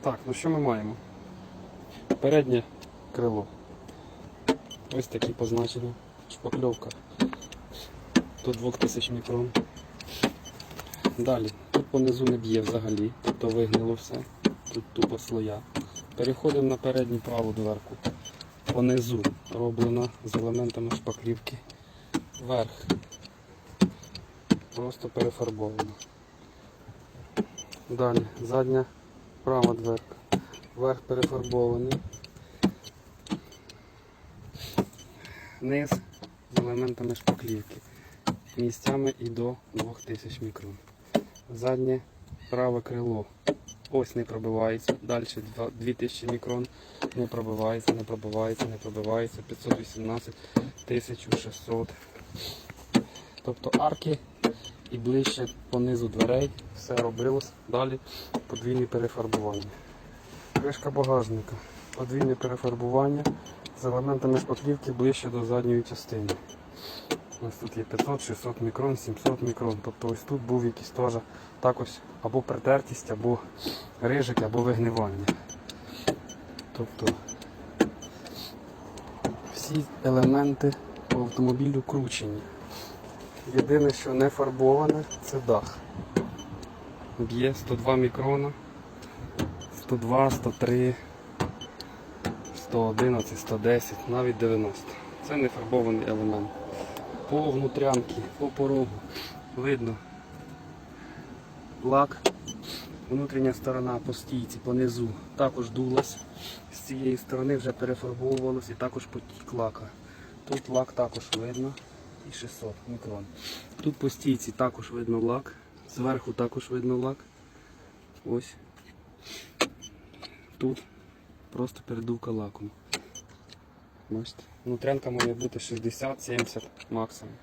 Так, ну що ми маємо? Переднє крило. Ось такі позначення. Шпакльовка. До 2000 мікрон. Далі, тут понизу не б'є взагалі, тобто вигнило все. Тут тупо слоя. Переходимо на передню праву дверку. Понизу роблено з елементами шпаклівки. Верх. Просто перефарбовано. Далі, задня права дверка. Верх перефарбований. Низ з елементами шпаклівки. Місцями і до 2000 мікрон. Заднє праве крило. Ось не пробивається. Далі 2000 мікрон. Не пробивається, не пробивається, не пробивається. 518 1600. Тобто арки і ближче по низу дверей все робилось. Далі подвійне перефарбування. Кришка багажника. Подвійне перефарбування з елементами шпаклівки ближче до задньої частини. Ось тут є 500, 600 мікрон, 700 мікрон. Тобто ось тут був якийсь теж також або притертість, або рижик, або вигнивання. Тобто всі елементи по автомобілю кручені. Єдине, що не фарбоване, це дах. Б'є 102 мікрона, 102, 103, 111, 110, навіть 90. Це не фарбований елемент. По внутрянки, по порогу видно лак. Внутрішня сторона по стійці, по низу також дулась. З цієї сторони вже перефарбовувалось і також потік лака. Тут лак також видно і 600 мікрон. Тут по стійці також видно лак, зверху також видно лак. Ось. Тут просто передувка лаком. Бачите? Внутрянка має бути 60-70 максимум.